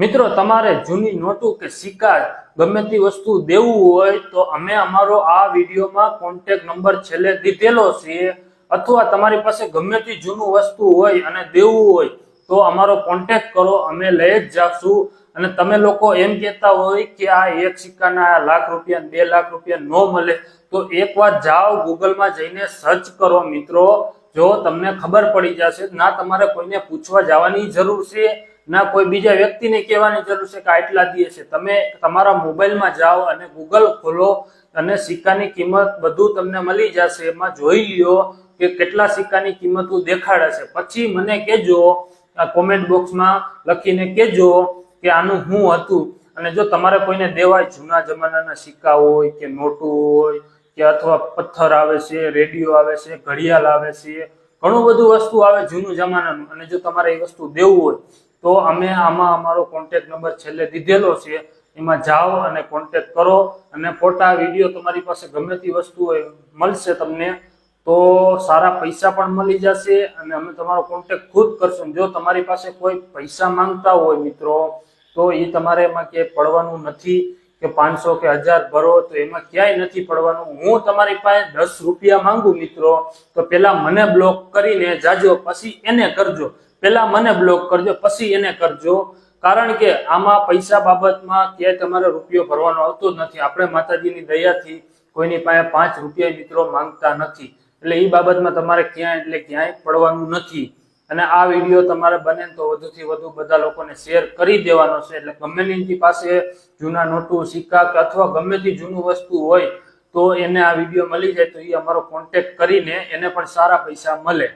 મિત્રો, તમારે જૂની નોટો કે સિક્કા ગમે તે વસ્તુ દેવું હોય તો અમે અમારો આ વિડીયોમાં કોન્ટેક નંબર છેલ્લે દીધેલો છે. અથવા તમારી પાસે ગમે તે જૂનું વસ્તુ હોય અને દેવું હોય તો અમારો કોન્ટેક કરો, અમે લઈ જ જાશું. અને તમે લોકો એમ કહેતા હોય કે આ એક સિક્કાના લાખ રૂપિયા, બે લાખ રૂપિયા ન મળે, તો એકવાર જાઓ ગૂગલમાં જઈને સર્ચ કરો મિત્રો. જો તમને ખબર પડી જશે, ના, તમારે કોઈને પૂછવા જવાની જરૂર છે. ના, કોઈ બીજા વ્યક્તિને કહેવાની જરૂર છે કે આટલા દીએ છે. તમે તમારા મોબાઈલમાં જાઓ અને ગૂગલ ખોલો અને સિક્કાની કિંમત બધું તમને મળી જશે. એમાં જોઈ લ્યો કે કેટલા સિક્કાની કિંમત દેખાડે છે. પછી મને કહેજો કોમેન્ટ બોક્સમાં લખીને કહેજો કે આનું હું હતું. અને જો તમારે કોઈને દેવાય જૂના જમાનાના સિક્કા હોય કે નોટું હોય કે અથવા પથ્થર આવે છે, રેડિયો આવે છે, ઘડિયાળ આવે છે, ઘણું બધું વસ્તુ આવે જૂનું જમાનાનું. અને જો તમારે એ વસ્તુ દેવું હોય તો અમે આમાં અમારો કોન્ટેક નંબર છેલ્લે દીધેલો છે. એમાં જાઓ અને કોન્ટેક કરો અને ફોટા વીડિયો તમારી પાસે ગમે તે વસ્તુ હોય મળશે તમને, તો સારા પૈસા પણ મળી જશે અને અમે તમારો કોન્ટેક ખુદ કરશું. જો તમારી પાસે કોઈ પૈસા માંગતા હોય મિત્રો, તો એ તમારે એમાં ક્યાંય પડવાનું નથી. કે પાંચસો કે હજાર ભરો તો એમાં ક્યાંય નથી પડવાનું. હું તમારી પાસે દસ રૂપિયા માંગુ મિત્રો, તો પેલા મને બ્લોક કરીને જાજો, પછી એને કરજો. પેલા મને બ્લોક કરજો, પછી એને કરજો. કારણ કે આમાં પૈસા બાબતમાં ક્યાંય તમારે રૂપિયો ભરવાનો આવતો નથી. આપણે માતાજીની દયાથી કોઈની પાસે પાંચ રૂપિયા મિત્રો માંગતા નથી. એટલે એ બાબતમાં તમારે ક્યાંય એટલે ક્યાંય પડવાનું નથી. અને આ વીડિયો તમારે બને તો વધુથી વધુ બધા લોકોને શેર કરી દેવાનો છે. એટલે ગમે તેની પાસે જૂના નોટું, સિક્કા કે અથવા ગમે તે જૂનું વસ્તુ હોય તો એને આ વીડિયો મળી જાય તો એ અમારો કોન્ટેક્ટ કરીને એને પણ સારા પૈસા મળે.